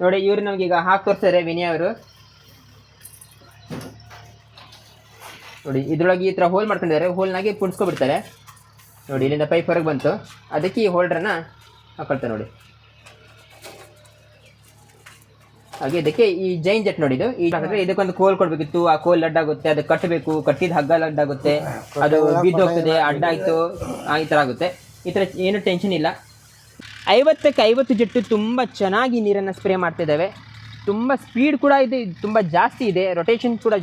ನೋಡಿ ಇವರು ನಮ್ಗೆ ಈಗ ಹಾಕಿ ತೋರಿಸ್ತಾರೆ ವಿನಯ ಅವರು. ನೋಡಿ ಇದ್ರೊಳಗೆ ಈ ಥರ ಹೋಲ್ ಮಾಡ್ಕೊಂಡಿದ್ದಾರೆ ಹೋಲ್ನಾಗೆ ಪುಡ್ಸ್ಕೊಬಿಡ್ತಾರೆ ನೋಡಿ ಇಲ್ಲಿಂದ ಪೈಪ್ ಹೊರಗೆ ಬಂತು. ಅದಕ್ಕೆ ಈ ಹೋಲ್ಡ್ರನ್ನ ಹಾಕೊಳ್ತಾರೆ ನೋಡಿ. ಹಾಗೆ ಇದಕ್ಕೆ ಈ ಜೈನ್ ಜೆಟ್ ಇದು. ಈ ಇದಕ್ಕೊಂದು ಕೋಲ್ ಕೊಡ್ಬೇಕಿತ್ತು. ಆ ಕೋಲ್ ಅಡ್ಡಾಗುತ್ತೆ ಅದು ಕಟ್ಟಬೇಕು. ಕಟ್ಟಿದ ಹಗ್ಗ ಅಡ್ಡಾಗುತ್ತೆ. ಅದು ಬಿದ್ದೋಗ್ತದೆ ಅಡ್ಡ ಆಯ್ತು ಆ, ಈ ಥರ ಆಗುತ್ತೆ. ಈ ಥರ ಏನು ಟೆನ್ಷನ್ ಇಲ್ಲ. ಐವತ್ತಕ್ಕೆ ಐವತ್ತು ಜೆಟ್ಟು ತುಂಬ ಚೆನ್ನಾಗಿ ನೀರನ್ನು ಸ್ಪ್ರೇ ಮಾಡ್ತಿದ್ದಾವೆ. ತುಂಬ ಸ್ಪೀಡ್ ಕೂಡ ಇದೆ, ತುಂಬ ಜಾಸ್ತಿ ಇದೆ. ರೊಟೇಷನ್ ಕೂಡ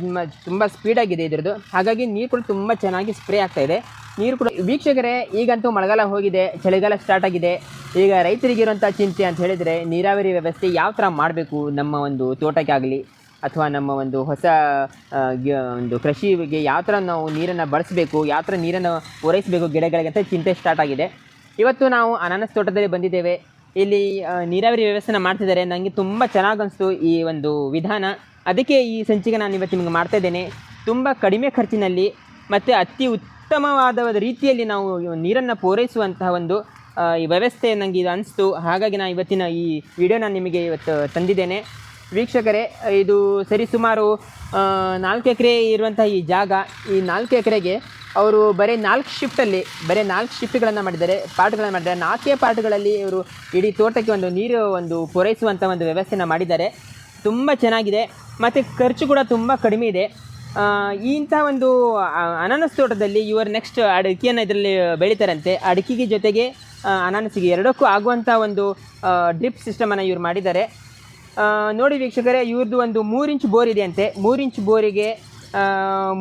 ತುಂಬ- ಸ್ಪೀಡಾಗಿದೆ ಇದರದ್ದು. ಹಾಗಾಗಿ ನೀರು ಕೂಡ ತುಂಬ ಚೆನ್ನಾಗಿ ಸ್ಪ್ರೇ ಆಗ್ತಾ ಇದೆ. ನೀರು ಕೂಡ, ವೀಕ್ಷಕರೇ, ಈಗಂತೂ ಮಳೆಗಾಲ ಹೋಗಿದೆ, ಚಳಿಗಾಲ ಸ್ಟಾರ್ಟ್ ಆಗಿದೆ. ಈಗ ರೈತರಿಗಿರುವಂಥ ಚಿಂತೆ ಅಂತ ಹೇಳಿದರೆ ನೀರಾವರಿ ವ್ಯವಸ್ಥೆ ಯಾವ ಥರ ಮಾಡಬೇಕು ನಮ್ಮ ಒಂದು ತೋಟಕ್ಕೆ ಆಗಲಿ ಅಥವಾ ನಮ್ಮ ಒಂದು ಹೊಸ ಒಂದು ಕೃಷಿಗೆ ಯಾವ ಥರ ನಾವು ನೀರನ್ನು ಬಳಸಬೇಕು, ಯಾವ ಥರ ನೀರನ್ನು ಪೂರೈಸಬೇಕು ಗಿಡಗಳಿಗೆ ಅಂತ ಚಿಂತೆ ಸ್ಟಾರ್ಟ್ ಆಗಿದೆ. ಇವತ್ತು ನಾವು ಅನಾನಸ್ ತೋಟದಲ್ಲಿ ಬಂದಿದ್ದೇವೆ. ಇಲ್ಲಿ ನೀರಾವರಿ ವ್ಯವಸ್ಥೆನ ಮಾಡ್ತಿದ್ದಾರೆ. ನನಗೆ ತುಂಬ ಚೆನ್ನಾಗಿ ಅನಿಸ್ತು ಈ ಒಂದು ವಿಧಾನ. ಅದಕ್ಕೆ ಈ ಸಂಚಿಕೆ ನಾನು ಇವತ್ತು ನಿಮಗೆ ಮಾಡ್ತಾ ಇದ್ದೇನೆ. ತುಂಬ ಕಡಿಮೆ ಖರ್ಚಿನಲ್ಲಿ ಮತ್ತು ಅತಿ ಉತ್ತಮವಾದ ರೀತಿಯಲ್ಲಿ ನಾವು ನೀರನ್ನು ಪೂರೈಸುವಂತಹ ಒಂದು ಈ ವ್ಯವಸ್ಥೆ ನನಗೆ ಇದು ಅನಿಸ್ತು. ಹಾಗಾಗಿ ನಾನು ಇವತ್ತಿನ ಈ ವಿಡಿಯೋ ನಾನು ನಿಮಗೆ ಇವತ್ತು ತಂದಿದ್ದೇನೆ. ವೀಕ್ಷಕರೇ, ಇದು ಸರಿಸುಮಾರು ನಾಲ್ಕು ಎಕರೆ ಇರುವಂಥ ಈ ಜಾಗ. ಈ ನಾಲ್ಕು ಎಕರೆಗೆ ಅವರು ಬರೀ ನಾಲ್ಕು ಶಿಫ್ಟಲ್ಲಿ ಬರೀ ನಾಲ್ಕು ಶಿಫ್ಟ್ಗಳನ್ನು ಮಾಡಿದ್ದಾರೆ ಪಾರ್ಟ್ಗಳನ್ನು ಮಾಡಿದ್ದಾರೆ. ನಾಲ್ಕೇ ಪಾರ್ಟ್ಗಳಲ್ಲಿ ಇವರು ಇಡೀ ತೋಟಕ್ಕೆ ಒಂದು ನೀರು ಒಂದು ಪೂರೈಸುವಂಥ ಒಂದು ವ್ಯವಸ್ಥೆನ ಮಾಡಿದ್ದಾರೆ. ತುಂಬ ಚೆನ್ನಾಗಿದೆ. ಮತ್ತು ಖರ್ಚು ಕೂಡ ತುಂಬ ಕಡಿಮೆ ಇದೆ. ಇಂಥ ಒಂದು ಅನಾನಸ್ ತೋಟದಲ್ಲಿ ಇವರು ನೆಕ್ಸ್ಟ್ ಅಡಿಕೆಯನ್ನು ಇದರಲ್ಲಿ ಬೆಳೀತಾರಂತೆ. ಅಡಿಕೆಗೆ ಜೊತೆಗೆ ಅನಾನಸಿಗೆ ಎರಡಕ್ಕೂ ಆಗುವಂಥ ಒಂದು ಡ್ರಿಪ್ ಸಿಸ್ಟಮನ್ನು ಇವರು ಮಾಡಿದ್ದಾರೆ. ನೋಡಿ ವೀಕ್ಷಕರೇ ಇವ್ರದ್ದು ಒಂದು ಮೂರು ಇಂಚ್ ಬೋರ್ ಇದೆ ಅಂತೆ. ಮೂರು ಇಂಚ್ ಬೋರಿಗೆ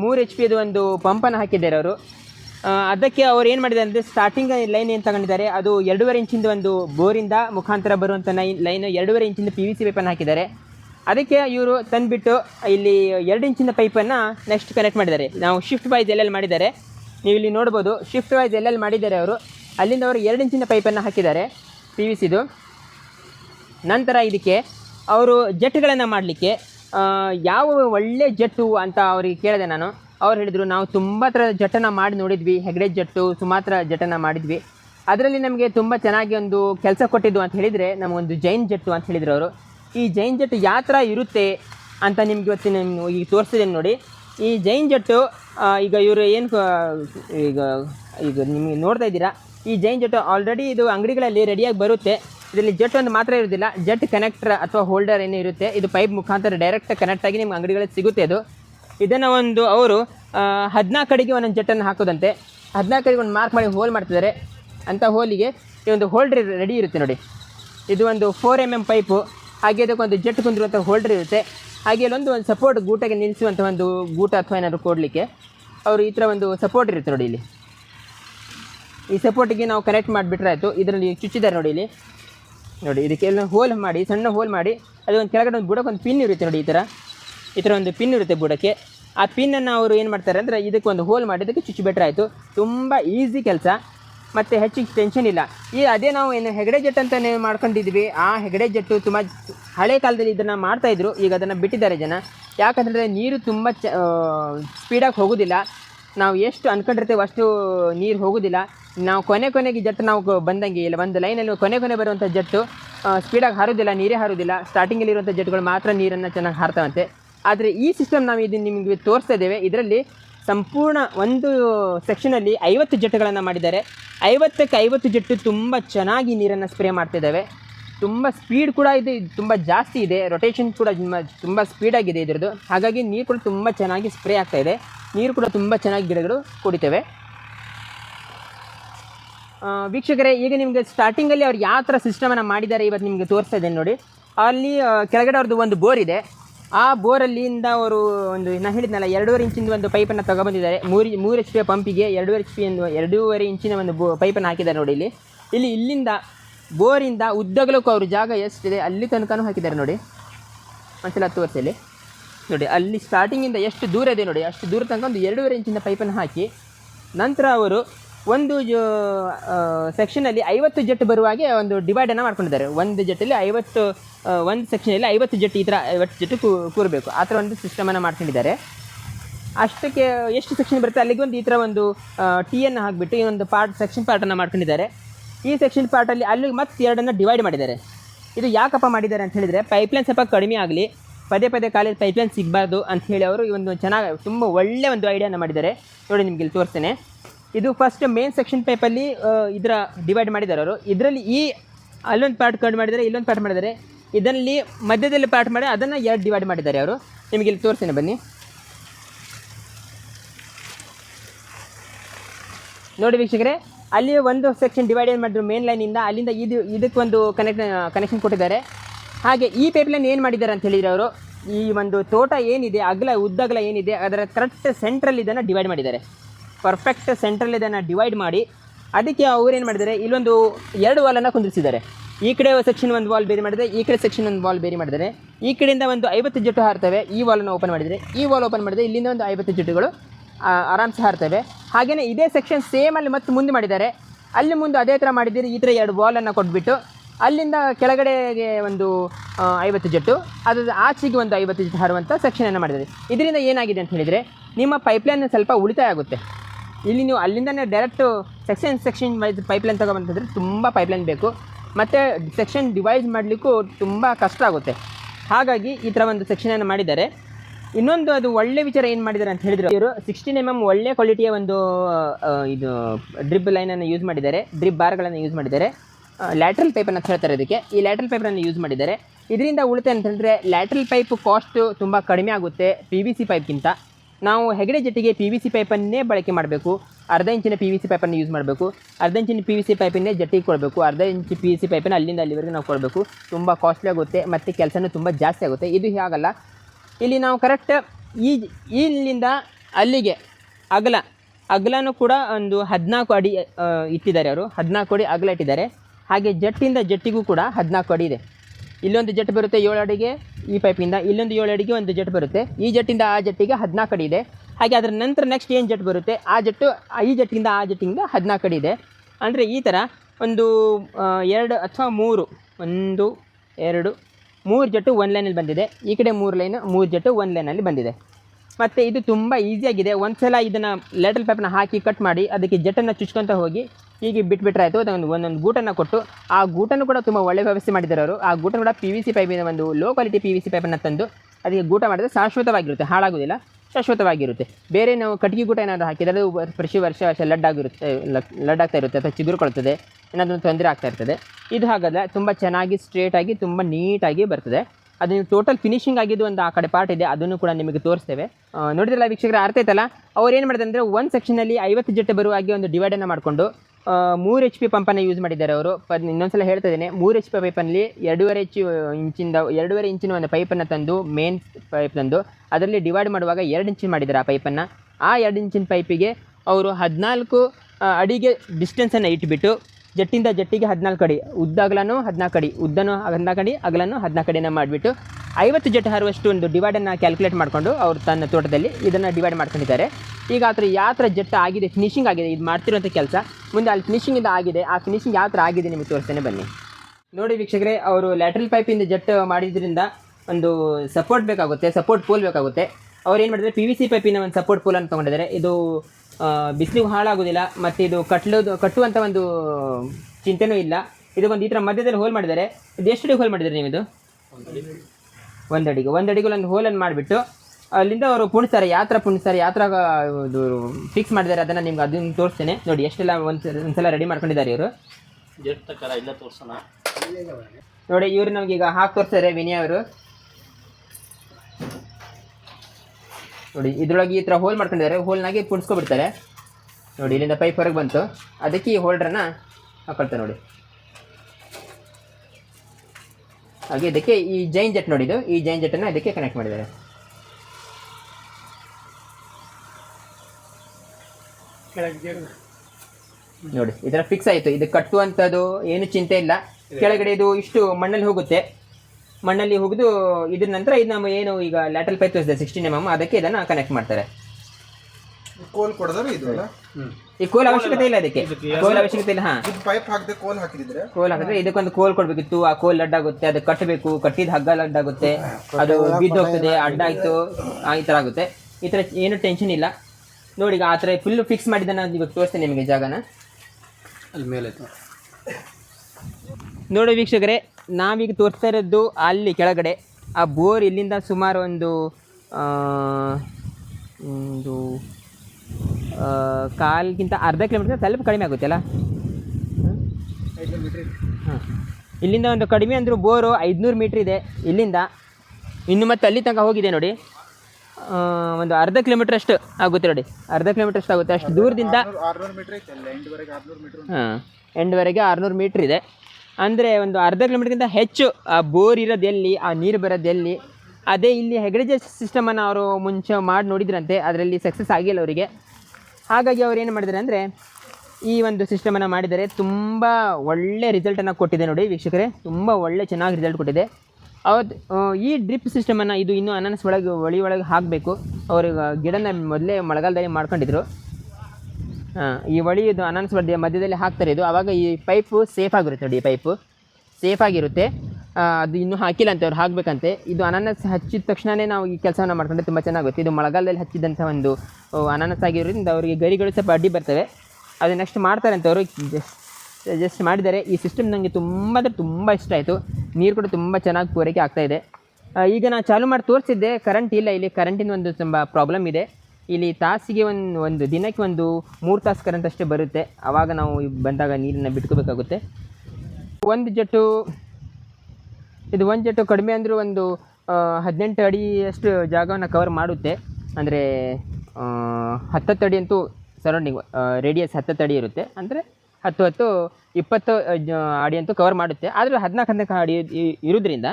ಮೂರು ಎಚ್ ಪಿದು ಒಂದು ಪಂಪನ್ನು ಹಾಕಿದ್ದಾರೆ ಅವರು. ಅದಕ್ಕೆ ಅವ್ರು ಏನು ಮಾಡಿದ್ದಾರೆ ಅಂದರೆ ಸ್ಟಾರ್ಟಿಂಗ್ ಲೈನ್ ಏನು ತಗೊಂಡಿದ್ದಾರೆ, ಅದು ಎರಡೂವರೆ ಇಂಚಿಂದ ಒಂದು ಬೋರಿಂದ ಮುಖಾಂತರ ಬರುವಂಥ ಲೈನ್ ಲೈನು ಎರಡೂವರೆ ಇಂಚಿಂದ ಪಿ ವಿ ಸಿ ಪೈಪನ್ನು ಹಾಕಿದ್ದಾರೆ. ಅದಕ್ಕೆ ಇವರು ತಂದುಬಿಟ್ಟು ಇಲ್ಲಿ ಎರಡು ಇಂಚಿನ ಪೈಪನ್ನು ನೆಕ್ಸ್ಟ್ ಕನೆಕ್ಟ್ ಮಾಡಿದ್ದಾರೆ. ನಾವು ಶಿಫ್ಟ್ ವೈಸ್ ಎಲ್ಲೆಲ್ಲಿ ಮಾಡಿದ್ದಾರೆ. ನೀವು ಇಲ್ಲಿ ನೋಡ್ಬೋದು ಶಿಫ್ಟ್ ವೈಸ್ ಎಲ್ಲೆಲ್ಲಿ ಮಾಡಿದ್ದಾರೆ ಅವರು. ಅಲ್ಲಿಂದ ಅವರು ಎರಡು ಇಂಚಿನ ಪೈಪನ್ನು ಹಾಕಿದ್ದಾರೆ ಪಿ ವಿ ಸಿದು ನಂತರ ಇದಕ್ಕೆ ಅವರು ಜೆಟ್ಗಳನ್ನು ಮಾಡಲಿಕ್ಕೆ ಯಾವ ಒಳ್ಳೆ ಜೆಟ್ಟು ಅಂತ ಅವ್ರಿಗೆ ಕೇಳಿದೆ ನಾನು. ಅವ್ರು ಹೇಳಿದರು, ನಾವು ತುಂಬ ಥರದ ಜಟ್ಟನ್ನು ಮಾಡಿ ನೋಡಿದ್ವಿ, ಹೆಗ್ಡೆ ಜಟ್ಟು ಸುಮಾತ್ರ ಜಟ್ಟನ್ನು ಮಾಡಿದ್ವಿ. ಅದರಲ್ಲಿ ನಮಗೆ ತುಂಬ ಚೆನ್ನಾಗಿ ಒಂದು ಕೆಲಸ ಕೊಟ್ಟಿದ್ದು ಅಂತ ಹೇಳಿದರೆ, ನಮಗೊಂದು ಜೈನ್ ಜಟ್ಟು ಅಂತ ಹೇಳಿದರು ಅವರು. ಈ ಜೈನ್ ಜಟ್ಟು ಯಾವ ಥರ ಇರುತ್ತೆ ಅಂತ ನಿಮ್ಗೆ ಇವತ್ತಿನ ಈಗ ತೋರಿಸಿದ್ದೇನೆ ನೋಡಿ. ಈ ಜೈನ್ ಜಟ್ಟು ಈಗ ಇವರು ಏನು ಈಗ ಈಗ ನಿಮಗೆ ನೋಡ್ತಾ ಇದ್ದೀರಾ? ಈ ಜೈನ್ ಜಟ್ಟು ಆಲ್ರೆಡಿ ಇದು ಅಂಗಡಿಗಳಲ್ಲಿ ರೆಡಿಯಾಗಿ ಬರುತ್ತೆ. ಇದರಲ್ಲಿ ಜೆಟ್ ಒಂದು ಮಾತ್ರ ಇರೋದಿಲ್ಲ ಜೆಟ್ ಕನೆಕ್ಟರ್ ಅಥವಾ ಹೋಲ್ಡರ್ ಏನು ಇರುತ್ತೆ, ಇದು ಪೈಪ್ ಮುಖಾಂತರ ಡೈರೆಕ್ಟ್ ಕನೆಕ್ಟ್ ಆಗಿ ನಿಮ್ಗೆ ಅಂಗಡಿಗಳಲ್ಲಿ ಸಿಗುತ್ತೆ ಅದು. ಇದನ್ನು ಒಂದು ಅವರು ಹದಿನಾಲ್ಕು ಕಡೆಗೆ ಒಂದೊಂದು ಜೆಟ್ಟನ್ನು ಹಾಕೋದಂತೆ. ಹದಿನಾಲ್ಕು ಕಡೆಗೆ ಒಂದು ಮಾರ್ಕ್ ಮಾಡಿ ಹೋಲ್ ಮಾಡ್ತಿದ್ದಾರೆ. ಅಂಥ ಹೋಲಿಗೆ ಈ ಒಂದು ಹೋಲ್ಡರ್ ರೆಡಿ ಇರುತ್ತೆ ನೋಡಿ. ಇದು ಒಂದು ಫೋರ್ ಎಂ ಎಂ ಪೈಪು ಹಾಗೆ ಅದಕ್ಕೊಂದು ಜೆಟ್ ಕುಂದಿರುವಂಥ ಹೋಲ್ಡರ್ ಇರುತ್ತೆ. ಹಾಗೆ ಅಲ್ಲೊಂದು ಒಂದು ಸಪೋರ್ಟ್ ಗೂಟಗೆ ನಿಲ್ಲಿಸುವಂಥ ಒಂದು ಗೂಟ ಅಥವಾ ಏನಾದರೂ ಕೊಡಲಿಕ್ಕೆ ಅವರು ಈ ಥರ ಒಂದು ಸಪೋರ್ಟ್ ಇರುತ್ತೆ ನೋಡಿ ಇಲ್ಲಿ. ಈ ಸಪೋರ್ಟಿಗೆ ನಾವು ಕನೆಕ್ಟ್ ಮಾಡಿಬಿಟ್ರೆ ಆಯಿತು. ಇದರಲ್ಲಿ ಚುಚ್ಚಿದ್ದಾರೆ ನೋಡಿ ಇಲ್ಲಿ. ನೋಡಿ, ಇದಕ್ಕೆ ಎಲ್ಲ ಹೋಲ್ ಮಾಡಿ, ಸಣ್ಣ ಹೋಲ್ ಮಾಡಿ, ಅದು ಒಂದು ಕೆಳಗಡೆ ಒಂದು ಬುಡಕ್ಕೆ ಒಂದು ಪಿನ್ ಇರುತ್ತೆ ನೋಡಿ ಈ ಥರ ಈ ಥರ ಒಂದು ಪಿನ್ ಇರುತ್ತೆ ಬುಡಕ್ಕೆ. ಆ ಪಿನ್ನನ್ನು ಅವರು ಏನು ಮಾಡ್ತಾರೆ ಅಂದರೆ ಇದಕ್ಕೆ ಒಂದು ಹೋಲ್ ಮಾಡಿ ಚುಚ್ಚು ಬೆಟ್ರ್ ಆಯಿತು. ತುಂಬ ಈಸಿ ಕೆಲಸ. ಮತ್ತು ಹೆಚ್ಚಿಗೆ ಟೆನ್ಷನ್ ಇಲ್ಲ. ಈ ಅದೇ ನಾವು ಏನು ಹೆಗಡೆ ಜೆಟ್ ಅಂತ ಮಾಡ್ಕೊಂಡಿದ್ವಿ. ಆ ಹೆಗಡೆ ಜೆಟ್ಟು ತುಂಬ ಹಳೆ ಕಾಲದಲ್ಲಿ ಇದನ್ನು ಮಾಡ್ತಾಯಿದ್ರು ಈಗ ಅದನ್ನು ಬಿಟ್ಟಿದ್ದಾರೆ ಜನ. ಯಾಕಂದರೆ ನೀರು ತುಂಬ ಚ ಸ್ಪೀಡಾಗಿ ಹೋಗೋದಿಲ್ಲ. ನಾವು ಎಷ್ಟು ಅನ್ಕೊಂಡಿರ್ತೇವೆ ಅಷ್ಟು ನೀರು ಹೋಗೋದಿಲ್ಲ. ನಾವು ಕೊನೆ ಕೊನೆಗೆ ಜಟ್ಟು ನಾವು ಬಂದಂಗೆ ಇಲ್ಲ. ಒಂದು ಲೈನಲ್ಲಿ ಕೊನೆ ಕೊನೆ ಬರುವಂಥ ಜಟ್ಟು ಸ್ಪೀಡಾಗಿ ಹಾರೋದಿಲ್ಲ, ನೀರೇ ಹಾರೋದಿಲ್ಲ. ಸ್ಟಾರ್ಟಿಂಗಲ್ಲಿ ಇರುವಂಥ ಜಟ್ಟುಗಳು ಮಾತ್ರ ನೀರನ್ನು ಚೆನ್ನಾಗಿ ಹಾರ್ತಾವಂತೆ. ಆದರೆ ಈ ಸಿಸ್ಟಮ್ ನಾವು ಇದನ್ನು ನಿಮಗೆ ತೋರಿಸ್ತಾ ಇದ್ದೇವೆ. ಇದರಲ್ಲಿ ಸಂಪೂರ್ಣ ಒಂದು ಸೆಕ್ಷನಲ್ಲಿ ಐವತ್ತು ಜಟ್ಟುಗಳನ್ನು ಮಾಡಿದ್ದಾರೆ. ಐವತ್ತಕ್ಕೆ ಐವತ್ತು ಜಟ್ಟು ತುಂಬ ಚೆನ್ನಾಗಿ ನೀರನ್ನು ಸ್ಪ್ರೇ ಮಾಡ್ತಿದ್ದಾವೆ ತುಂಬ ಸ್ಪೀಡ್ ಕೂಡ ಇದೆ, ತುಂಬ ಜಾಸ್ತಿ ಇದೆ. ರೊಟೇಷನ್ ಕೂಡ ತುಂಬ ಸ್ಪೀಡಾಗಿದೆ ಇದರದ್ದು. ಹಾಗಾಗಿ ನೀರು ಕೂಡ ತುಂಬ ಚೆನ್ನಾಗಿ ಸ್ಪ್ರೇ ಆಗ್ತಾ ಇದೆ. ನೀರು ಕೂಡ ತುಂಬ ಚೆನ್ನಾಗಿ ಗಿಡಗಳು ಕುಡಿತವೆ. ವೀಕ್ಷಕರೇ, ಈಗ ನಿಮಗೆ ಸ್ಟಾರ್ಟಿಂಗಲ್ಲಿ ಅವ್ರು ಯಾವ ಥರ ಸಿಸ್ಟಮನ್ನು ಮಾಡಿದ್ದಾರೆ ಇವತ್ತು ನಿಮಗೆ ತೋರಿಸ್ತಾ ಇದ್ದೇನೆ ನೋಡಿ. ಅಲ್ಲಿ ಕೆಳಗಡೆ ಅವ್ರದ್ದು ಒಂದು ಬೋರ್ ಇದೆ. ಆ ಬೋರಲ್ಲಿಂದ ಅವರು ಒಂದು ನಾನು ಹೇಳಿದ್ನಲ್ಲ, ಎರಡೂವರೆ ಇಂಚಿಂದ ಒಂದು ಪೈಪನ್ನು ತಗೊಬಂದಿದ್ದಾರೆ. ಮೂರು ಮೂರು ಎಚ್ ಪಿ ಪಂಪಿಗೆ ಎರಡೂವರೆ ಎಚ್ ಪಿ ಒಂದು ಎರಡೂವರೆ ಇಂಚಿನ ಒಂದು ಬೋ ಪೈಪನ್ನು ಹಾಕಿದ್ದಾರೆ ನೋಡಿ ಇಲ್ಲಿ. ಇಲ್ಲಿ, ಇಲ್ಲಿಂದ ಬೋರಿಂದ ಉದ್ದಗಲಕ್ಕೂ ಅವರು ಜಾಗ ಎಷ್ಟಿದೆ, ಅಲ್ಲಿ ತನಕನೂ ಹಾಕಿದ್ದಾರೆ ನೋಡಿ. ಒಂದ್ಸಲ ತೋರಿಸಿ ಇಲ್ಲಿ. ನೋಡಿ, ಅಲ್ಲಿ ಸ್ಟಾರ್ಟಿಂಗಿಂದ ಎಷ್ಟು ದೂರ ಇದೆ ನೋಡಿ, ಅಷ್ಟು ದೂರ ತನಕ ಒಂದು ಎರಡೂವರೆ ಇಂಚಿನ ಪೈಪನ್ನು ಹಾಕಿ, ನಂತರ ಅವರು ಒಂದು ಸೆಕ್ಷನಲ್ಲಿ ಐವತ್ತು ಜೆಟ್ ಬರುವ ಹಾಗೆ ಒಂದು ಡಿವೈಡನ್ನು ಮಾಡ್ಕೊಂಡಿದ್ದಾರೆ. ಒಂದು ಜೆಟ್ಟಲ್ಲಿ ಐವತ್ತು ಒಂದು ಸೆಕ್ಷನಲ್ಲಿ ಐವತ್ತು ಜೆಟ್ ಈ ಥರ ಐವತ್ತು ಜೆಟ್ಟು ಕೂರಬೇಕು. ಆ ಥರ ಒಂದು ಸಿಸ್ಟಮನ್ನು ಮಾಡ್ಕೊಂಡಿದ್ದಾರೆ. ಅಷ್ಟಕ್ಕೆ ಎಷ್ಟು ಸೆಕ್ಷನ್ ಬರುತ್ತೆ? ಅಲ್ಲಿಗೆ ಒಂದು ಈ ಥರ ಒಂದು ಟೀಯನ್ನು ಹಾಕಿಬಿಟ್ಟು ಈ ಒಂದು ಪಾರ್ಟ್ ಸೆಕ್ಷನ್ ಪಾರ್ಟನ್ನು ಮಾಡ್ಕೊಂಡಿದ್ದಾರೆ. ಈ ಸೆಕ್ಷನ್ ಪಾರ್ಟಲ್ಲಿ ಅಲ್ಲಿ ಮತ್ತೆ ಎರಡನ್ನು ಡಿವೈಡ್ ಮಾಡಿದ್ದಾರೆ. ಇದು ಯಾಕಪ್ಪ ಮಾಡಿದ್ದಾರೆ ಅಂತ ಹೇಳಿದರೆ ಪೈಪ್ಲೈನ್ ಸ್ವಲ್ಪ ಕಡಿಮೆ ಆಗಲಿ, ಪದೇ ಪದೇ ಕಾಲೇಜ್ ಪೈಪ್ಲೈನ್ ಸಿಗಬಾರ್ದು ಅಂತ ಹೇಳಿ ಅವರು ಈ ಒಂದು ಚೆನ್ನಾಗಿ, ತುಂಬ ಒಳ್ಳೆಯ ಒಂದು ಐಡಿಯಾನ ಮಾಡಿದ್ದಾರೆ. ನೋಡಿ ನಿಮಗೆ ಇಲ್ಲಿ ತೋರಿಸ್ತೇನೆ. ಇದು ಫಸ್ಟ್ ಮೇನ್ ಸೆಕ್ಷನ್ ಪೈಪಲ್ಲಿ ಇದರ ಡಿವೈಡ್ ಮಾಡಿದ್ದಾರೆ ಅವರು. ಇದರಲ್ಲಿ ಈ ಅಲ್ಲೊಂದು ಪಾರ್ಟ್ ಕಟ್ ಮಾಡಿದ್ದಾರೆ, ಇಲ್ಲೊಂದು ಪಾರ್ಟ್ ಮಾಡಿದ್ದಾರೆ. ಇದರಲ್ಲಿ ಮಧ್ಯದಲ್ಲಿ ಪಾರ್ಟ್ ಮಾಡಿ, ಅದನ್ನು ಎರಡು ಡಿವೈಡ್ ಮಾಡಿದ್ದಾರೆ ಅವರು. ನಿಮಗೆ ಇಲ್ಲಿ ತೋರಿಸ್ತೇನೆ ಬನ್ನಿ. ನೋಡಿ ವೀಕ್ಷಕರೇ ಅಲ್ಲಿ ಒಂದು ಸೆಕ್ಷನ್ ಡಿವೈಡ್ ಮಾಡಿದ್ರು ಮೇನ್ ಲೈನಿಂದ ಅಲ್ಲಿಂದ ಇದು, ಇದಕ್ಕೆ ಒಂದು ಕನೆಕ್ಟ್ ಕನೆಕ್ಷನ್ ಕೊಟ್ಟಿದ್ದಾರೆ. ಹಾಗೆ ಈ ಪೈಪ್ಲೈನ್ ಏನು ಮಾಡಿದ್ದಾರೆ ಅಂತ ಹೇಳಿದರೆ ಅವರು, ಈ ಒಂದು ತೋಟ ಏನಿದೆ, ಅಗಲ, ಉದ್ದಗಲ ಏನಿದೆ, ಅದರ ಕರೆಕ್ಟ್ ಸೆಂಟ್ರಲ್ಲಿ ಇದನ್ನು ಡಿವೈಡ್ ಮಾಡಿದ್ದಾರೆ. ಪರ್ಫೆಕ್ಟ್ ಸೆಂಟ್ರಲ್ಲಿ ಇದನ್ನು ಡಿವೈಡ್ ಮಾಡಿ, ಅದಕ್ಕೆ ಅವ್ರು ಏನು ಮಾಡಿದ್ದಾರೆ? ಇಲ್ಲೊಂದು ಎರಡು ವಾಲನ್ನು ಕುಂದಿರಿಸಿದ್ದಾರೆ. ಈ ಕಡೆ ಸೆಕ್ಷನ್ ಒಂದು ವಾಲ್ ಬೇರೆ ಮಾಡಿದರೆ ಈ ಕಡೆ ಸೆಕ್ಷನ್ ಒಂದು ವಾಲ್ ಬೇರೆ ಮಾಡಿದರೆ ಈ ಕಡೆಯಿಂದ ಒಂದು ಐವತ್ತು ಜಟ್ಟು ಹಾರ್ತವೆ, ಈ ವಾಲನ್ನು ಓಪನ್ ಮಾಡಿದರೆ. ಈ ವಾಲ್ ಓಪನ್ ಮಾಡಿದರೆ ಇಲ್ಲಿಂದ ಒಂದು ಐವತ್ತು ಜಟ್ಟುಗಳು ಆರಾಮ್ಸೆ ಹಾರ್ತವೆ. ಹಾಗೆಯೇ ಇದೇ ಸೆಕ್ಷನ್ ಸೇಮಲ್ಲಿ ಮತ್ತೆ ಮುಂದೆ ಮಾಡಿದ್ದಾರೆ. ಅಲ್ಲಿ ಮುಂದೆ ಅದೇ ಥರ ಮಾಡಿದ್ದೀರಿ, ಈ ಥರ ಎರಡು ವಾಲನ್ನು ಕೊಟ್ಬಿಟ್ಟು, ಅಲ್ಲಿಂದ ಕೆಳಗಡೆಗೆ ಒಂದು ಐವತ್ತು ಜಟ್ಟು ಅದು ಆಚೆಗೆ ಒಂದು ಐವತ್ತು ಜಟ್ಟು ಹಾರುವಂಥ ಸೆಕ್ಷನನ್ನು ಮಾಡಿದ್ದಾರೆ. ಇದರಿಂದ ಏನಾಗಿದೆ ಅಂತ ಹೇಳಿದರೆ, ನಿಮ್ಮ ಪೈಪ್ಲೈನ್ ಸ್ವಲ್ಪ ಉಳಿತಾಯ ಆಗುತ್ತೆ. ಇಲ್ಲಿ ನೀವು ಅಲ್ಲಿಂದನೇ direct section section wise pipeline ತೊಗೊಬಂತಂದರೆ ತುಂಬ ಪೈಪ್ಲೈನ್ ಬೇಕು. ಮತ್ತು ಸೆಕ್ಷನ್ ಡಿವೈಸ್ ಮಾಡಲಿಕ್ಕೂ ತುಂಬ ಕಷ್ಟ ಆಗುತ್ತೆ. ಹಾಗಾಗಿ ಈ ಥರ ಒಂದು ಸೆಕ್ಷನನ್ನು ಮಾಡಿದ್ದಾರೆ. ಇನ್ನೊಂದು ಅದು ಒಳ್ಳೆ ವಿಚಾರ ಏನು ಮಾಡಿದ್ದಾರೆ ಅಂತ ಹೇಳಿದ್ರು ಇವರು ಸಿಕ್ಸ್ಟೀನ್ ಎಂ ಎಂ ಒಳ್ಳೆ ಕ್ವಾಲಿಟಿಯ ಒಂದು ಇದು ಡ್ರಿಪ್ ಲೈನನ್ನು ಯೂಸ್ ಮಾಡಿದ್ದಾರೆ. ಡ್ರಿಪ್ ಬಾರ್ಗಳನ್ನು ಯೂಸ್ ಮಾಡಿದ್ದಾರೆ. ಲ್ಯಾಟ್ರಲ್ ಪೈಪನ್ನು ಹೇಳ್ತಾರೆ ಇದಕ್ಕೆ. ಈ ಲ್ಯಾಟ್ರಲ್ ಪೈಪನ್ನು ಯೂಸ್ ಮಾಡಿದ್ದಾರೆ. ಇದರಿಂದ ಉಳಿತೆ ಅಂತಂದರೆ ಲ್ಯಾಟ್ರಲ್ ಪೈಪ್ ಕಾಸ್ಟು ತುಂಬ ಕಡಿಮೆ ಆಗುತ್ತೆ. ಪಿ ವಿ ಸಿ ಪೈಪ್ಗಿಂತ ನಾವು ಹೆಗಡೆ ಜಟ್ಟಿಗೆ ಪಿ ವಿ ಸಿ ಪೈಪನ್ನೇ ಬಳಕೆ ಮಾಡಬೇಕು. ಅರ್ಧ ಇಂಚಿನ ಪಿ ವಿ ಸಿ ಪೈಪನ್ನು ಯೂಸ್ ಮಾಡಬೇಕು. ಅರ್ಧ ಇಂಚಿನ ಪಿ ವಿ ಸಿ ಪೈಪನ್ನೇ ಜಟ್ಟಿಗೆ ಕೊಡಬೇಕು. ಅರ್ಧ ಇಂಚು ಪಿ ವಿ ಸಿ ಪೈಪನ್ನು ಅಲ್ಲಿಂದ ಅಲ್ಲಿವರೆಗೆ ನಾವು ಕೊಡಬೇಕು. ತುಂಬ ಕಾಸ್ಟ್ಲಿ ಆಗುತ್ತೆ ಮತ್ತು ಕೆಲಸನೂ ತುಂಬ ಜಾಸ್ತಿ ಆಗುತ್ತೆ. ಇದು ಹಾಗಲ್ಲ. ಇಲ್ಲಿ ನಾವು ಕರೆಕ್ಟ್ ಈ ಇಲ್ಲಿಂದ ಅಲ್ಲಿಗೆ ಅಗಲ, ಅಗಲನೂ ಕೂಡ ಒಂದು ಹದಿನಾಲ್ಕು ಅಡಿ ಇಟ್ಟಿದ್ದಾರೆ ಅವರು. ಹದಿನಾಲ್ಕು ಅಡಿ ಅಗಲ ಇಟ್ಟಿದ್ದಾರೆ. ಹಾಗೆ ಜಟ್ಟಿಂದ ಜಟ್ಟಿಗೂ ಕೂಡ ಹದಿನಾಲ್ಕು ಅಡಿ ಇದೆ. ಇಲ್ಲೊಂದು ಜೆಟ್ ಬರುತ್ತೆ ಏಳು ಅಡಿಗೆ ಈ ಪೈಪಿಂದ, ಇಲ್ಲೊಂದು ಏಳು ಅಡಿಗೆ ಒಂದು ಜಟ್ ಬರುತ್ತೆ. ಈ ಜೆಟ್ಟಿಂದ ಆ ಜಟ್ಟಿಗೆ ಹದಿನಾಲ್ಕು ಅಡಿ ಇದೆ. ಹಾಗೆ ಅದರ ನಂತರ ನೆಕ್ಸ್ಟ್ ಏನು ಜೆಟ್ ಬರುತ್ತೆ? ಆ ಜಟ್ಟು, ಈ ಜೆಟ್ಟಿಂದ ಆ ಜಟ್ಟಿಂದ ಹದಿನಾಲ್ಕು ಅಡಿ ಇದೆ. ಅಂದರೆ ಈ ಥರ ಒಂದು ಎರಡು ಅಥವಾ ಮೂರು, ಒಂದು, ಎರಡು, ಮೂರು ಜಟ್ಟು ಒಂದು ಲೈನಲ್ಲಿ ಬಂದಿದೆ. ಈ ಕಡೆ ಮೂರು ಲೈನು ಮೂರು ಜಟ್ಟು ಒಂದು ಲೈನಲ್ಲಿ ಬಂದಿದೆ. ಮತ್ತು ಇದು ತುಂಬ ಈಸಿಯಾಗಿದೆ ಒಂದು ಸಲ ಇದನ್ನು ಲೆಟಲ್ ಪೇಪರ್ನ ಹಾಕಿ ಕಟ್ ಮಾಡಿ, ಅದಕ್ಕೆ ಜಟ್ಟನ್ನು ಚುಚ್ಕೊತ ಹೋಗಿ ಹೀಗೆ ಬಿಟ್ಬಿಟ್ರೆ ಆಯಿತು, ಅದೊಂದು ಒಂದೊಂದು ಗೂಟನ್ನು ಕೊಟ್ಟು, ಆ ಗೂಟನ್ನು ಕೂಡ ತುಂಬ ಒಳ್ಳೆ ವ್ಯವಸ್ಥೆ ಮಾಡಿದ್ದಾರೆ ಅವರು ಆ ಗೂಟನ್ನು ಕೂಡ ಪಿ ವಿ ಸಿ ಪೈಪಿನ ಒಂದು low quality P V C ಪೈಪನ್ನು ತಂದು, ಅದಕ್ಕೆ ಗೂಟ ಮಾಡಿದ್ರೆ ಶಾಶ್ವತವಾಗಿರುತ್ತೆ, ಹಾಳಾಗೋದಿಲ್ಲ, ಶಾಶ್ವತವಾಗಿರುತ್ತೆ. ಬೇರೆ ನಾವು ಕಟ್ಟಿಗೆ ಗೂಟ ಏನಾದರೂ ಹಾಕಿದರೆ ಅದು ಪ್ರತಿ ವರ್ಷ ವರ್ಷ ಲಡ್ ಆಗಿರುತ್ತೆ ಲಡ್- ಲಡ್ ಆಗ್ತಾ ಇರುತ್ತೆ, ಅಥವಾ ಚಿಗುರುಕೊಳ್ತದೆ, ಏನಾದರೂ ತೊಂದರೆ ಆಗ್ತಾ ಇರ್ತದೆ. ಇದು ಹಾಗಲ್ಲ ತುಂಬ ಚೆನ್ನಾಗಿ ಸ್ಟ್ರೇಟಾಗಿ ತುಂಬ ನೀಟಾಗಿ ಬರ್ತದೆ. ಅದು ನೀವು ಟೋಟಲ್ ಫಿನಿಶಿಂಗ್ ಆಗಿದ್ದು ಒಂದು ಆ ಕಡೆ ಪಾರ್ಟ್ ಇದೆ, ಅದನ್ನು ಕೂಡ ನಿಮಗೆ ತೋರಿಸ್ತೇವೆ. ನೋಡಿದ್ರಲ್ಲ ವೀಕ್ಷಕರ, ಅರ್ಥ ಆಯ್ತಲ್ಲ? ಅವ್ರು ಏನು ಮಾಡಿದೆ ಅಂದರೆ ಒಂದು ಸೆಕ್ಷನಲ್ಲಿ ಐವತ್ತು ಜಟ್ಟೆ ಬರುವ ಹಾಗೆ ಒಂದು ಡಿವೈಡನ್ನು ಮಾಡಿಕೊಂಡು ಮೂರು ಎಚ್ ಪಿ ಪಂಪನ್ನು ಯೂಸ್ ಮಾಡಿದ್ದಾರೆ ಅವರು. ಪ ಇನ್ನೊಂದ್ಸಲ ಹೇಳ್ತಾ ಇದ್ದೇನೆ. ಮೂರು ಎಚ್ ಪಿ ಪೈಪಲ್ಲಿ ಎರಡೂವರೆ ಇಂಚು ಇಂಚಿಂದ, ಎರಡೂವರೆ ಇಂಚಿನ ಒಂದು ಪೈಪನ್ನು ತಂದು ಮೇನ್ ಪೈಪ್ ತಂದು, ಅದರಲ್ಲಿ ಡಿವೈಡ್ ಮಾಡುವಾಗ ಎರಡು ಇಂಚಿನ ಮಾಡಿದ್ದಾರೆ ಆ ಪೈಪನ್ನು ಆ ಎರಡು ಇಂಚಿನ ಪೈಪಿಗೆ ಅವರು ಹದಿನಾಲ್ಕು ಅಡಿಗೆ ಡಿಸ್ಟೆನ್ಸನ್ನು ಇಟ್ಬಿಟ್ಟು, ಜಟ್ಟಿಂದ ಜಟ್ಟಿಗೆ ಹದಿನಾಲ್ಕು ಅಡಿ ಉದ್ದ ಅಗಲನೂ ಹದಿನಾಲ್ಕು ಅಡಿ, ಉದ್ದನೂ ಹದಿನಾಲ್ಕು ಅಡಿ, ಅಗಲನೂ ಹದಿನಾಲ್ಕು ಅಡಿನ ಮಾಡಿಬಿಟ್ಟು, ಐವತ್ತು ಜಟ್ಟು ಹಾರುವಷ್ಟು ಒಂದು ಡಿವೈಡನ್ನು ಕ್ಯಾಲ್ಕುಲೇಟ್ ಮಾಡಿಕೊಂಡು ಅವರು ತನ್ನ ತೋಟದಲ್ಲಿ ಇದನ್ನು ಡಿವೈಡ್ ಮಾಡ್ಕೊಂಡಿದ್ದಾರೆ. ಈಗ ಆ ಥರ ಯಾವ ಥರ ಜೆಟ್ ಆಗಿದೆ ಫಿನಿಶಿಂಗ್ ಆಗಿದೆ, ಇದು ಮಾಡ್ತಿರೋಂಥ ಕೆಲಸ. ಮುಂದೆ ಅಲ್ಲಿ ಫಿನಿಶಿಂಗ್ ಇದು ಆಗಿದೆ, ಆ ಫಿನಿಶಿಂಗ್ ಯಾವ ಥರ ಆಗಿದೆ ನಿಮಗೆ ತೋರಿಸ್ತೇನೆ, ಬನ್ನಿ. ನೋಡಿ ವೀಕ್ಷಕರೇ, ಅವರು ಲ್ಯಾಟ್ರಲ್ ಪೈಪಿಂದ ಜಟ್ ಮಾಡಿದ್ರಿಂದ ಒಂದು ಸಪೋರ್ಟ್ ಬೇಕಾಗುತ್ತೆ ಸಪೋರ್ಟ್ ಪೋಲ್ ಬೇಕಾಗುತ್ತೆ. ಅವ್ರು ಏನು ಮಾಡಿದ್ರೆ ಪಿ ವಿ ಸಿ ಪೈಪಿನ ಒಂದು ಸಪೋರ್ಟ್ ಪೋಲನ್ನು ತೊಗೊಂಡಿದ್ದಾರೆ. ಇದು ಬಿಸಿಲಿಗೆ ಹಾಳಾಗೋದಿಲ್ಲ, ಮತ್ತು ಇದು ಕಟ್ಲೋದು, ಕಟ್ಟುವಂಥ ಒಂದು ಚಿಂತೆನೂ ಇಲ್ಲ. ಇದಕ್ಕೊಂದು ಈ ಥರ ಮಧ್ಯದಲ್ಲಿ ಹೋಲ್ ಮಾಡಿದ್ದಾರೆ. ಇದು ಎಷ್ಟು ಅಡಿಗೆ ಹೋಲ್ ಮಾಡಿದ್ದಾರೆ ನೀವು ಇದು? ಒಂದು ಅಡಿಗೆ ಒಂದು ಅಡಿಗೆ ಒಂದು ಹೋಲನ್ನು ಮಾಡಿಬಿಟ್ಟು ಅಲ್ಲಿಂದ ಅವರು ಪುಣಿಸ್ತಾರೆ ಯಾವ ಥರ ಪುಣಿಸ್ತಾರೆ ಯಾವ ಥರ ಇದು ಫಿಕ್ಸ್ ಮಾಡಿದ್ದಾರೆ ಅದನ್ನು ನಿಮ್ಗೆ ಅದನ್ನು ತೋರಿಸ್ತೇನೆ. ನೋಡಿ ಎಷ್ಟೆಲ್ಲ ಒಂದು ಒಂದ್ಸಲ ರೆಡಿ ಮಾಡ್ಕೊಂಡಿದ್ದಾರೆ ಇವರು. ಇಲ್ಲ ತೋರಿಸೋಣ. ನೋಡಿ ಇವರು ನಮ್ಗೆ ಈಗ ಹಾಕಿ ತೋರಿಸ್ತಾರೆ ವಿನಯ ಅವರು. ನೋಡಿ ಇದ್ರೊಳಗೆ ಈ ಥರ ಹೋಲ್ ಮಾಡ್ಕೊಂಡಿದ್ದಾರೆ ಹೋಲ್ನಾಗೆ ಪುಣಿಸ್ಕೊಬಿಡ್ತಾರೆ. ನೋಡಿ ಇಲ್ಲಿಂದ ಪೈಪ್ ಹೊರಗೆ ಬಂತು. ಅದಕ್ಕೆ ಈ ಹೋಲ್ಡ್ರನ್ನ ಹಾಕೊಳ್ತಾರೆ ನೋಡಿ. ಹಾಗೆ ಇದಕ್ಕೆ ಈ ಜೈನ್ ಜೆಟ್ ನೋಡಿದ್ದು ಈ ಜೈನ್ ಜೆಟ್ಟನ್ನು ಇದಕ್ಕೆ ಕನೆಕ್ಟ್ ಮಾಡಿದ್ದಾರೆ. ನೋಡಿ ಇದರ ಫಿಕ್ಸ್ ಆಯಿತು. ಇದು ಕಟ್ಟುವಂಥದ್ದು ಏನು ಚಿಂತೆ ಇಲ್ಲ. ಕೆಳಗಡೆ ಇದು ಇಷ್ಟು ಮಣ್ಣಲ್ಲಿ ಹೋಗುತ್ತೆ. ಮಣ್ಣಲ್ಲಿ ಹೋಗುದು ಇದ್ರ ನಂತರ ಇದು ನಮ್ಮ ಏನು ಈಗ ಲ್ಯಾಟಲ್ ಪೈಪ್ ತೋರಿಸಿದೆ ಸಿಕ್ಸ್ಟೀನ್ ಎಂ ಎಂ ಅದಕ್ಕೆ ಇದನ್ನು ಕನೆಕ್ಟ್ ಮಾಡ್ತಾರೆ. ಕೋಲ್ ಕೊಡದಲ್ಲ ಇದು ಅಲ್ಲ? ಈ ಕೋಲ್ ಅವಶ್ಯಕತೆ ಇಲ್ಲ ಇದಕ್ಕೆ. ಕೋಲ್ ಅವಶ್ಯಕತೆ ಇಲ್ಲ ಹಾ. ಇದು ಪೈಪ್ ಹಾಕದೆ ಕೋಲ್ ಹಾಕಿದ್ರೆ ಕೋಲ್ ಹಾಕಿದ್ರೆ ಇದಕ್ಕೊಂದು ಕೋಲ್ ಕೊಡ್ಬೇಕಿತ್ತು. ಆ ಕೋಲ್ ಲಡ್ ಆಗುತ್ತೆ ಅದು ಕಟ್ಟಬೇಕು. ಕಟ್ಟಿದ ಹಗ್ಗ ಲಡ್ ಆಗುತ್ತೆ ಅದು ಬಿದ್ದೋಗ್ತದೆ ಅಡ್ಡ ಆಯ್ತು ಆ ಈ ಥರ ಆಗುತ್ತೆ. ಈ ಥರ ಏನು ಟೆನ್ಷನ್ ಇಲ್ಲ. ನೋಡಿ ಈಗ ಆ ಥರ ಫುಲ್ ಫಿಕ್ಸ್ ಮಾಡಿದ ನಾನು ಇವಾಗ ತೋರಿಸ್ತೇನೆ ನಿಮಗೆ ಜಾಗನ. ಅಲ್ಲಿ ಮೇಲೆ ನೋಡಿ ವೀಕ್ಷಕರೇ ನಾವೀಗ ತೋರಿಸ್ತಾ ಇರೋದು ಅಲ್ಲಿ ಕೆಳಗಡೆ. ಆ ಬೋರ್ ಇಲ್ಲಿಂದ ಸುಮಾರು ಒಂದು ಒಂದು ಕಾಲ್ಗಿಂತ ಅರ್ಧ ಕಿಲೋಮೀಟರ್ ಸ್ವಲ್ಪ ಕಡಿಮೆ ಆಗುತ್ತೆ ಅಲ್ಲ? ಹಾಂ. ಇಲ್ಲಿಂದ ಒಂದು ಕಡಿಮೆ ಅಂದರೂ ಬೋರು ಐದುನೂರು ಮೀಟ್ರ್ ಇದೆ ಇಲ್ಲಿಂದ. ಇನ್ನು ಮತ್ತೆ ಅಲ್ಲಿ ತನಕ ಹೋಗಿದೆ ನೋಡಿ. ಒಂದು ಅರ್ಧ ಕಿಲೋಮೀಟ್ರ್ ಅಷ್ಟು ಆಗುತ್ತೆ ನೋಡಿ. ಅರ್ಧ ಕಿಲೋಮೀಟರ್ ಅಷ್ಟು ಆಗುತ್ತೆ. ಅಷ್ಟು ದೂರದಿಂದ ಹಾಂ ಎಂಡ್ವರೆಗೆ ಆರುನೂರು ಮೀಟ್ರ್ ಇದೆ. ಅಂದರೆ ಒಂದು ಅರ್ಧ ಕಿಲೋಮೀಟ್ರ್ಗಿಂತ ಹೆಚ್ಚು ಆ ಬೋರ್ ಇರೋದು ಎಲ್ಲಿ ಆ ನೀರು ಬರೋದು ಎಲ್ಲಿ? ಅದೇ ಇಲ್ಲಿ ಹೆಗ್ರೇಜ್ ಸಿಸ್ಟಮನ್ನು ಅವರು ಮುಂಚೆ ಮಾಡಿ ನೋಡಿದ್ರಂತೆ. ಅದರಲ್ಲಿ ಸಕ್ಸಸ್ ಆಗಿಲ್ಲ ಅವರಿಗೆ. ಹಾಗಾಗಿ ಅವ್ರು ಏನು ಮಾಡಿದ್ದಾರೆ ಅಂದರೆ ಈ ಒಂದು ಸಿಸ್ಟಮನ್ನು ಮಾಡಿದರೆ ತುಂಬ ಒಳ್ಳೆ ರಿಸಲ್ಟನ್ನು ಕೊಟ್ಟಿದೆ ನೋಡಿ ವೀಕ್ಷಕರೇ. ತುಂಬ ಒಳ್ಳೆ ಚೆನ್ನಾಗಿ ರಿಸಲ್ಟ್ ಕೊಟ್ಟಿದೆ. ಅವತ್ತು ಈ ಡ್ರಿಪ್ ಸಿಸ್ಟಮನ್ನು ಇದು ಇನ್ನೂ ಅನಾನಸ್ ಒಳಗೆ, ಒಳಿ ಒಳಗೆ ಹಾಕಬೇಕು. ಅವರು ಗಿಡನ ಮೊದಲೇ ಮಳೆಗಾಲದಲ್ಲಿ ಮಾಡ್ಕೊಂಡಿದ್ರು. ಹಾಂ ಈ ಒಳಿ ಇದು ಅನಾನಸ್ ಬಡ್ಡಿ ಮಧ್ಯದಲ್ಲಿ ಹಾಕ್ತಾರೆ ಇದು. ಆವಾಗ ಈ ಪೈಪು ಸೇಫ್ ಆಗಿರುತ್ತೆ ನೋಡಿ ಈ ಪೈಪು. ಸೇಫ್ ಆಗಿರುತ್ತೆ. ಅದು ಇನ್ನೂ ಹಾಕಿಲ್ಲ ಅಂತ ಅವ್ರು ಹಾಕಬೇಕಂತೆ. ಇದು ಅನಾನಸ್ ಹಚ್ಚಿದ ತಕ್ಷಣವೇ ನಾವು ಈ ಕೆಲಸವನ್ನು ಮಾಡ್ಕೊಂಡ್ರೆ ತುಂಬ ಚೆನ್ನಾಗುತ್ತೆ. ಇದು ಮಳೆಗಾಲದಲ್ಲಿ ಹಚ್ಚಿದಂಥ ಒಂದು ಅನಾನಸ್ ಆಗಿರೋದ್ರಿಂದ ಅವರಿಗೆ ಗರಿಗಳು ಸ್ವಲ್ಪ ಅಡ್ಡಿ ಬರ್ತವೆ. ಅದು ನೆಕ್ಸ್ಟ್ ಮಾಡ್ತಾರೆ ಅಂತ ಅವರು. ಜಸ್ಟ್ ಮಾಡಿದ್ದಾರೆ. ಈ ಸಿಸ್ಟಮ್ ನನಗೆ ತುಂಬ ಅಂದರೆ ತುಂಬ ಇಷ್ಟ ಆಯಿತು. ನೀರು ಕೂಡ ತುಂಬ ಚೆನ್ನಾಗಿ ಪೂರೈಕೆ ಆಗ್ತಾಯಿದೆ ಈಗ ನಾನು ಚಾಲು ಮಾಡಿ ತೋರಿಸಿದ್ದೆ. ಕರೆಂಟ್ ಇಲ್ಲ ಇಲ್ಲಿ. ಕರೆಂಟಿನ ಒಂದು ತುಂಬ ಪ್ರಾಬ್ಲಮ್ ಇದೆ. ಇಲ್ಲಿ ತಾಸಿಗೆ ಒಂದು ಒಂದು ದಿನಕ್ಕೆ ಒಂದು ಮೂರು ತಾಸು ಕರೆಂಟ್ ಅಷ್ಟೇ ಬರುತ್ತೆ. ಆವಾಗ ನಾವು ಬಂದಾಗ ನೀರನ್ನು ಬಿಟ್ಕೋಬೇಕಾಗುತ್ತೆ. ಒಂದು ಜಟ್ಟು, ಇದು ಒಂದು ಜಟ್ಟು ಕಡಿಮೆ ಅಂದರೂ ಒಂದು ಹದಿನೆಂಟು ಅಡಿಯಷ್ಟು ಜಾಗವನ್ನು ಕವರ್ ಮಾಡುತ್ತೆ. ಅಂದರೆ ಹತ್ತತ್ತು ಅಡಿ ಅಂತೂ ಸರೌಂಡಿಂಗ್ ರೇಡಿಯಸ್ ಹತ್ತತ್ತು ಅಡಿ ಇರುತ್ತೆ. ಅಂದರೆ ಹತ್ತು ಹತ್ತು, ಇಪ್ಪತ್ತು ಅಡಿ ಅಂತೂ ಕವರ್ ಮಾಡುತ್ತೆ. ಆದರೆ ಹದಿನಾಲ್ಕು ಹದಿನಾಲ್ಕು ಅಡಿ ಇರೋದ್ರಿಂದ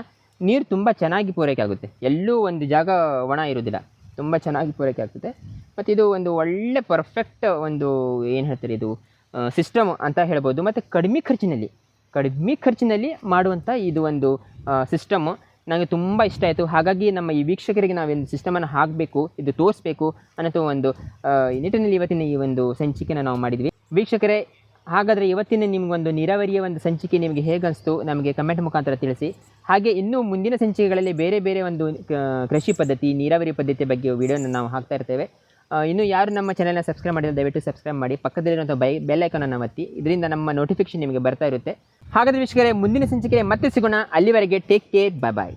ನೀರು ತುಂಬ ಚೆನ್ನಾಗಿ ಪೂರೈಕೆ ಆಗುತ್ತೆ. ಎಲ್ಲೂ ಒಂದು ಜಾಗ ಒಣ ಇರೋದಿಲ್ಲ. ತುಂಬ ಚೆನ್ನಾಗಿ ಪೂರೈಕೆ ಆಗ್ತದೆ. ಮತ್ತು ಇದು ಒಂದು ಒಳ್ಳೆ ಪರ್ಫೆಕ್ಟ್ ಒಂದು, ಏನು ಹೇಳ್ತಾರೆ ಇದು ಸಿಸ್ಟಮ್ ಅಂತ ಹೇಳ್ಬೋದು. ಮತ್ತು ಕಡಿಮೆ ಖರ್ಚಿನಲ್ಲಿ ಕಡಿಮೆ ಖರ್ಚಿನಲ್ಲಿ ಮಾಡುವಂಥ ಇದು ಒಂದು ಸಿಸ್ಟಮ್ಮು ನನಗೆ ತುಂಬ ಇಷ್ಟ ಆಯಿತು. ಹಾಗಾಗಿ ನಮ್ಮ ಈ ವೀಕ್ಷಕರಿಗೆ ನಾವೊಂದು ಸಿಸ್ಟಮನ್ನು ಹಾಕಬೇಕು, ಇದು ತೋರಿಸ್ಬೇಕು ಅನ್ನೋ ಒಂದು ನಿಟ್ಟಿನಲ್ಲಿ ಇವತ್ತಿನ ಈ ಒಂದು ಸಂಚಿಕೆನ ನಾವು ಮಾಡಿದ್ವಿ. ವೀಕ್ಷಕರೇ ಹಾಗಾದರೆ ಇವತ್ತಿನ ನಿಮಗೊಂದು ನೀರಾವರಿಯ ಒಂದು ಸಂಚಿಕೆ ನಿಮಗೆ ಹೇಗೆ ಅನಿಸ್ತು ನಮಗೆ ಕಮೆಂಟ್ ಮುಖಾಂತರ ತಿಳಿಸಿ. ಹಾಗೆ ಇನ್ನೂ ಮುಂದಿನ ಸಂಚಿಕೆಗಳಲ್ಲಿ ಬೇರೆ ಬೇರೆ ಒಂದು ಕೃಷಿ ಪದ್ಧತಿ, ನೀರಾವರಿ ಪದ್ಧತಿ ಬಗ್ಗೆ ವೀಡಿಯೋನ ನಾವು ಹಾಕ್ತಾ ಇರ್ತೇವೆ. ಇನ್ನು ಯಾರು ನಮ್ಮ ಚಾನಲ್ನ ಸಬ್ಸ್ಕ್ರೈಬ್ ಮಾಡಿದ್ರೆ ದಯವಿಟ್ಟು ಸಬ್ಸ್ಕ್ರೈಬ್ ಮಾಡಿ. ಪಕ್ಕದಲ್ಲಿರುವಂಥ ಬೈ ಬೆಲ್ಲೈಕನನ್ನು ಒತ್ತಿ. ಇದರಿಂದ ನಮ್ಮ ನೋಟಿಫಿಕೇಶನ್ ನಿಮಗೆ ಬರ್ತಾ ಇರುತ್ತೆ. ಹಾಗಾದರೆ ವೀಕ್ಷಕರೇ, ಮುಂದಿನ ಸಂಚಿಕೆ ಮತ್ತೆ ಸಿಗೋಣ. ಅಲ್ಲಿವರೆಗೆ ಟೇಕ್ ಕೇರ್ ಬಾಯ್ ಬಾಯ್